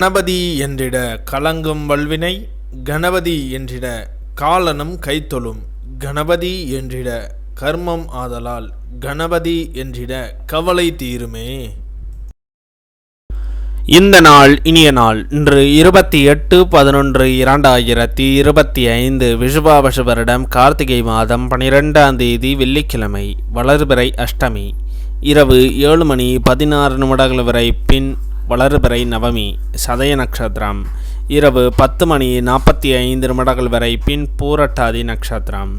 கணபதி என்றிட கலங்கும் வல்வினை கணபதி என்றிட காலனும் கைத்தொழும் கணபதி என்றிட கர்மம் ஆதலால் கணபதி என்றிட கவலை தீருமே. இந்த நாள் இனிய நாள் இன்று இருபத்தி எட்டு பதினொன்று இரண்டாயிரத்தி இருபத்தி ஐந்து விஷுபாபஷ வருடம் கார்த்திகை மாதம் பனிரெண்டாம் தேதி வெள்ளிக்கிழமை வளர்பிறை அஷ்டமி இரவு ஏழு மணி பதினாறு நிமிடங்கள் வரை பின் வளர்பிறை நவமி சதய நட்சத்திரம். இரவு பத்து மணி நாற்பத்தி ஐந்து நிமிடங்கள் வரை பின் பூரட்டாதி நட்சத்திரம்.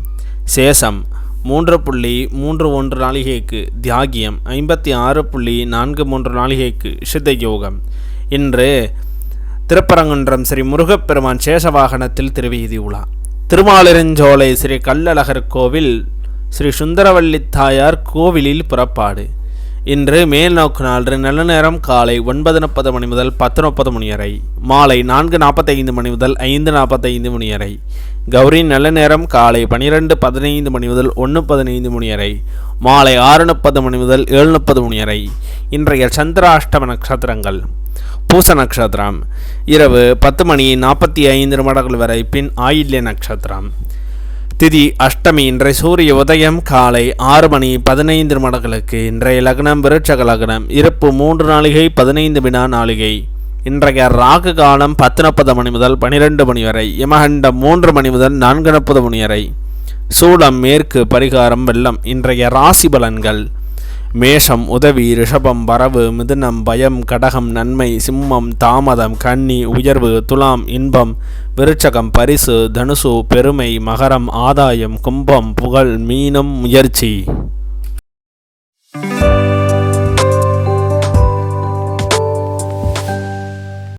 சேஷம் மூன்று புள்ளி மூன்று ஒன்று நாளிகைக்கு தியாகியம் ஐம்பத்தி ஆறு புள்ளி நான்கு மூன்று நாளிகைக்கு சித்த யோகம் இன்று திருப்பரங்குன்றம் ஸ்ரீ முருகப்பெருமான் சேஷவாகனத்தில் திருவீதி உலா. திருமாலிருஞ்சோலை ஸ்ரீ கல்லழகர் கோவில் ஸ்ரீ சுந்தரவள்ளி தாயார் கோவிலில் புறப்பாடு. இன்று மேல் நோக்கு நாள் நல்ல நேரம் காலை ஒன்பது முப்பது மணி முதல் பத்து முப்பது மணி வரை. மாலை நான்கு நாற்பத்தைந்து மணி முதல் ஐந்து நாற்பத்தைந்து மணி வரை. கௌரி நல்ல நேரம் காலை பனிரெண்டு பதினைந்து மணி முதல் ஒன்று பதினைந்து மணி வரை. மாலை ஆறு முப்பது மணி முதல் ஏழு முப்பது மணி வரை. இன்றைய சந்திராஷ்டம நட்சத்திரங்கள். பூச நட்சத்திரம். இரவு பத்து மணி நாற்பத்தி ஐந்து நிமிடங்கள் வரை பின் ஆயில்ய நட்சத்திரம். திதி அஷ்டமி இன்றைய சூரிய உதயம் காலை ஆறு மணி பதினைந்து நிமிடங்களுக்கு இன்றைய லக்னம் விருட்சக லக்னம் இருப்பு மூன்று நாளிகை பதினைந்து வினா நாளிகை. இன்றைய ராகு காலம் பத்து முப்பது மணி முதல் பனிரெண்டு மணி வரை யமகண்டம் மூன்று மணி முதல் நான்கு முப்பது மணி வரை. சூளம் மேற்கு பரிகாரம் வெள்ளம் இன்றைய ராசி பலன்கள். மேஷம் உதவி ரிஷபம் வரவு மிதுனம் பயம் கடகம் நன்மை சிம்மம் தாமதம் கன்னி உயர்வு துலாம் இன்பம் விருட்சகம் பரிசு தனுசு பெருமை மகரம் ஆதாயம் கும்பம் புகழ் மீனம் முயற்சி.